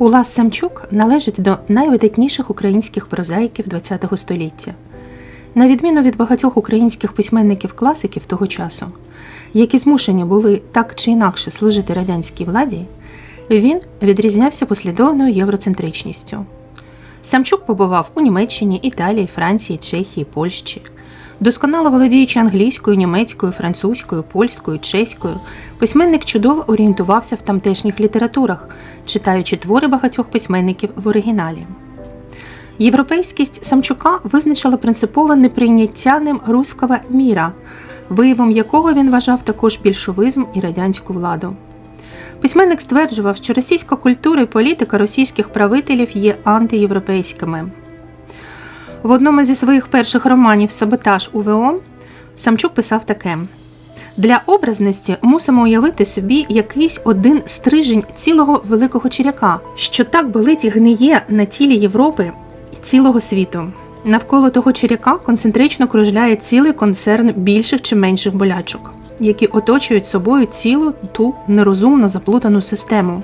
Улас Самчук належить до найвидатніших українських прозаїків ХХ століття. На відміну від багатьох українських письменників-класиків того часу, які змушені були так чи інакше служити радянській владі, він відрізнявся послідовною євроцентричністю. Самчук побував у Німеччині, Італії, Франції, Чехії, Польщі. Досконало володіючи англійською, німецькою, французькою, польською, чеською, письменник чудово орієнтувався в тамтешніх літературах, читаючи твори багатьох письменників в оригіналі. Європейськість Самчука визначила принципове неприйняття ним руського міра, виявом якого він вважав також більшовизм і радянську владу. Письменник стверджував, що російська культура і політика російських правителів є антиєвропейськими. В одному зі своїх перших романів Саботаж УВО Самчук писав таке: для образності мусимо уявити собі якийсь один стрижень цілого великого черяка, що так болить і гниє на тілі Європи і цілого світу. Навколо того черяка концентрично кружляє цілий концерн більших чи менших болячок, які оточують собою цілу ту нерозумно заплутану систему.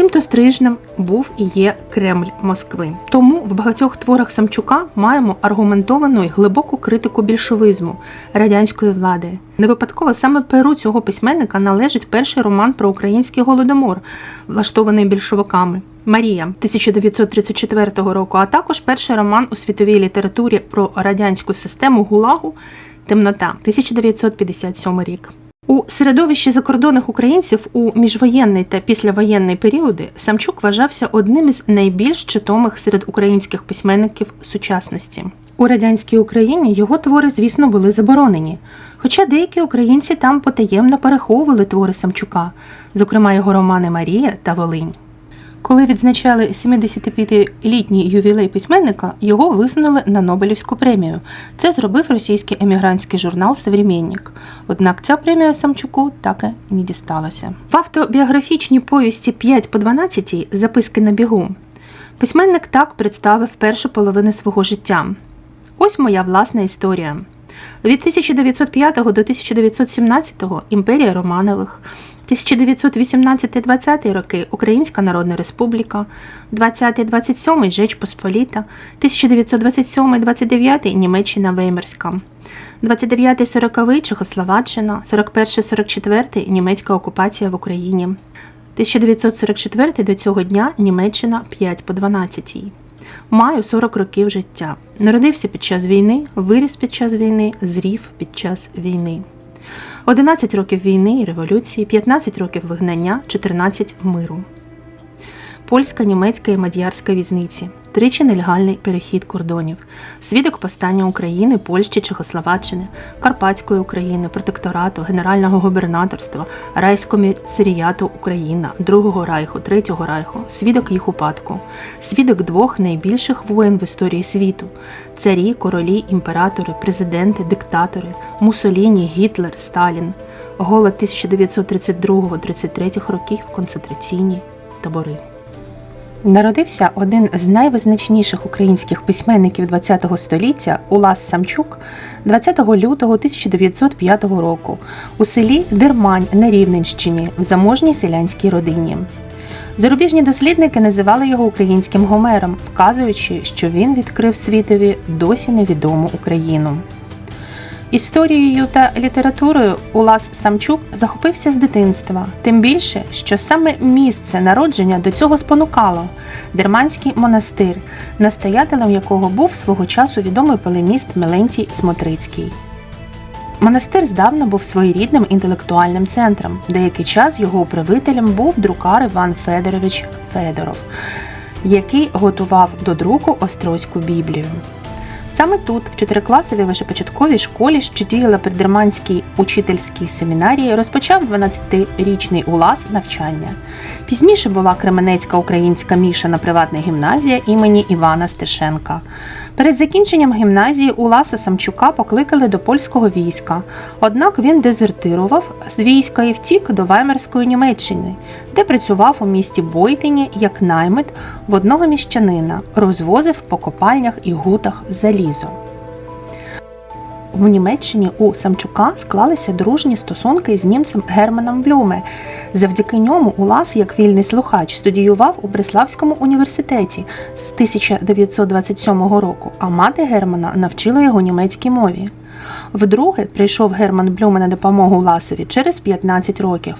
Тимто стрижнем був і є Кремль Москви. Тому в багатьох творах Самчука маємо аргументовану і глибоку критику більшовизму радянської влади. Не випадково саме перу цього письменника належить перший роман про український голодомор, влаштований більшовиками. Марія 1934 року, а також перший роман у світовій літературі про радянську систему Гулагу Темнота 1957 рік. У середовищі закордонних українців у міжвоєнний та післявоєнний періоди Самчук вважався одним із найбільш читомих серед українських письменників сучасності. У радянській Україні його твори, звісно, були заборонені, хоча деякі українці там потаємно переховували твори Самчука, зокрема його романи Марія та Волинь. Коли відзначали 75-літній ювілей письменника, його висунули на Нобелівську премію. Це зробив російський емігрантський журнал Современник. Однак ця премія Самчуку так і не дісталася. В автобіографічній повісті 5 по 12 записки на бігу. Письменник так представив першу половину свого життя. Ось моя власна історія. Від 1905 до 1917 імперія Романових, 1918-20 роки Українська Народна Республіка, 20-27 Жеч Посполіта, 1927-29 Німеччина Веймерська, 29-40 Чехословаччина, 41-44 Німецька окупація в Україні. 1944 до цього дня Німеччина 5 по 12. Маю 40 років життя. Народився під час війни, виріс під час війни, зрів під час війни. 11 років війни і революції, 15 років вигнання, 14 миру. Польська, німецька і мад'ярська візниці, тричі нелегальний перехід кордонів, свідок повстання України, Польщі, Чехословаччини, Карпатської України, протекторату, Генерального губернаторства, Райскомісаріату Україна, Другого Райху, Третього Райху, свідок їх упадку, свідок двох найбільших воєн в історії світу: царі, королі, імператори, президенти, диктатори, Мусоліні, Гітлер, Сталін, голод 1932-33 років, концентраційні табори. Народився один з найвизначніших українських письменників ХХ століття Улас Самчук 20 лютого 1905 року у селі Дермань на Рівненщині в заможній селянській родині. Зарубіжні дослідники називали його українським Гомером, вказуючи, що він відкрив світові досі невідому Україну. Історією та літературою Улас Самчук захопився з дитинства, тим більше, що саме місце народження до цього спонукало Дерманський монастир, настоятелем якого був свого часу відомий полеміст Мелентій Смотрицький. Монастир здавна був своєрідним інтелектуальним центром. Деякий час його управителем був друкар Іван Федорович Федоров, який готував до друку Острозьку Біблію. Саме тут, в чотирикласовій вишепочатковій школі, що діяла при Дерманській учительській семінарії, розпочав 12-річний Улас навчання. Пізніше була Кременецька українська мішана приватна гімназія імені Івана Стешенка. Перед закінченням гімназії Уласа Самчука покликали до польського війська, однак він дезертирував з війська і втік до Ваймерської Німеччини, де працював у місті Бойтині як наймит в одного міщанина, розвозив по копальнях і гутах залізо. В Німеччині у Самчука склалися дружні стосунки з німцем Германом Блюме. Завдяки ньому Улас, як вільний слухач, студіював у Бреславському університеті з 1927 року, а мати Германа навчила його німецькій мові. Вдруге прийшов Герман Блюме на допомогу Ласові через 15 років.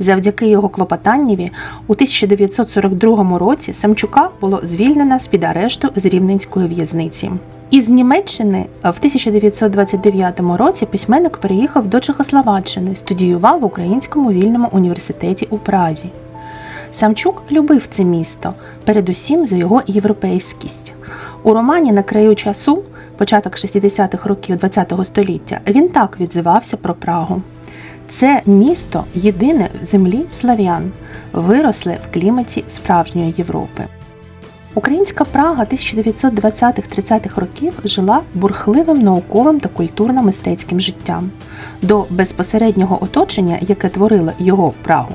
Завдяки його клопотаннєві у 1942 році Самчука було звільнено з-під арешту з Рівненської в'язниці. Із Німеччини в 1929 році письменник переїхав до Чехословаччини, студіював в Українському вільному університеті у Празі. Самчук любив це місто, передусім за його європейськість. У романі На краю часу, початок 60-х років ХХ століття, він так відзивався про Прагу. Це місто єдине в землі слав'ян, виросле в кліматі справжньої Європи. Українська Прага 1920-30-х років жила бурхливим науковим та культурно-мистецьким життям. До безпосереднього оточення, яке творило його Прагу,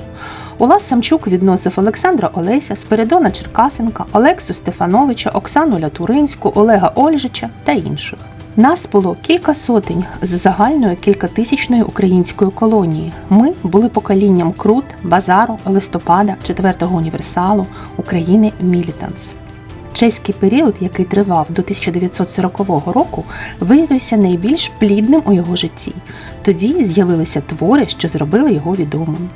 Улас Самчук відносив Олександра Олеся, Спиридона Черкасенка, Олексу Стефановича, Оксану Лятуринську, Олега Ольжича та інших. Нас було кілька сотень з загальної кількатисячної української колонії. Ми були поколінням Крут, Базару, Листопада, Четвертого універсалу, України Мілітанс. Чеський період, який тривав до 1940 року, виявився найбільш плідним у його житті. Тоді з'явилися твори, що зробили його відомим.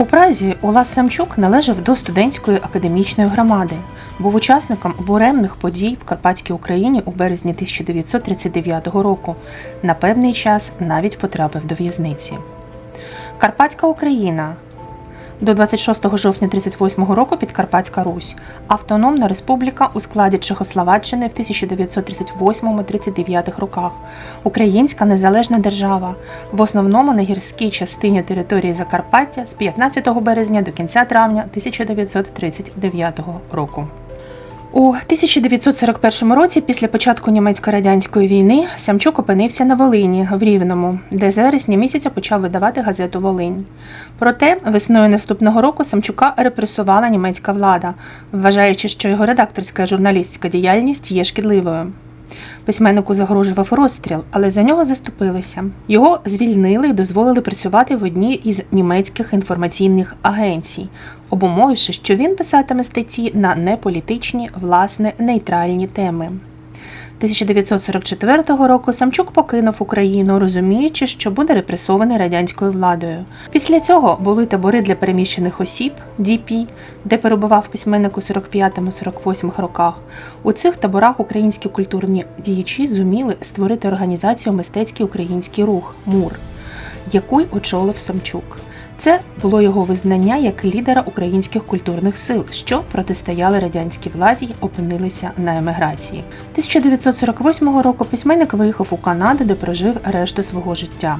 У Празі Улас Самчук належав до студентської академічної громади, був учасником буремних подій в Карпатській Україні у березні 1939 року. На певний час навіть потрапив до в'язниці. Карпатська Україна до 26 жовтня 1938 року Підкарпатська Русь, Автономна Республіка у складі Чехословаччини в 1938-39 роках, Українська незалежна держава, в основному на гірській частині території Закарпаття з 15 березня до кінця травня 1939 року. У 1941 році, після початку німецько-радянської війни, Самчук опинився на Волині в Рівному, де з вересня місяця почав видавати газету Волинь. Проте весною наступного року Самчука репресувала німецька влада, вважаючи, що його редакторська журналістська діяльність є шкідливою. Письменнику загрожував розстріл, але за нього заступилися. Його звільнили і дозволили працювати в одній із німецьких інформаційних агенцій, обумовивши, що він писатиме статті на неполітичні, власне, нейтральні теми. 1944 року Самчук покинув Україну, розуміючи, що буде репресований радянською владою. Після цього були табори для переміщених осіб ДП, де перебував письменник у 45-48 роках. У цих таборах українські культурні діячі зуміли створити організацію Мистецький український рух МУР, яку очолив Самчук. Це було його визнання як лідера українських культурних сил, що протистояли радянській владі й опинилися на еміграції. 1948 року письменник виїхав у Канаду, де прожив решту свого життя.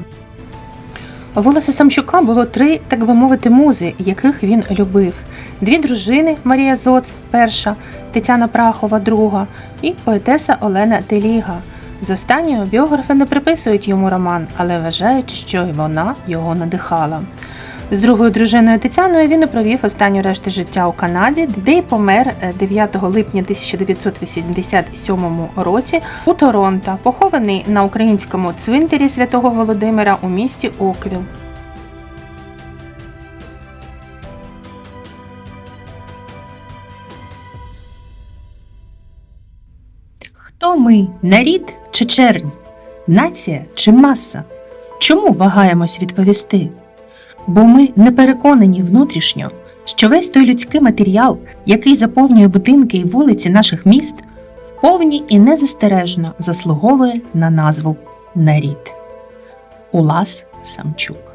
У Волоса Самчука було три, так би мовити, музи, яких він любив: дві дружини Марія Зоц, перша, Тетяна Прахова, друга, і поетеса Олена Теліга. З останньою біографи не приписують йому роман, але вважають, що й вона його надихала. З другою дружиною Тетяною він провів останню решту життя у Канаді, де й помер е, 9 липня 1987 році у Торонто, похований на українському цвинтарі святого Володимира у місті Оквіл. Хто ми нарід чи чернь? Нація чи маса? Чому вагаємось відповісти? Бо ми не переконані внутрішньо, що весь той людський матеріал, який заповнює будинки і вулиці наших міст, вповні і незастережно заслуговує на назву нарід. Улас Самчук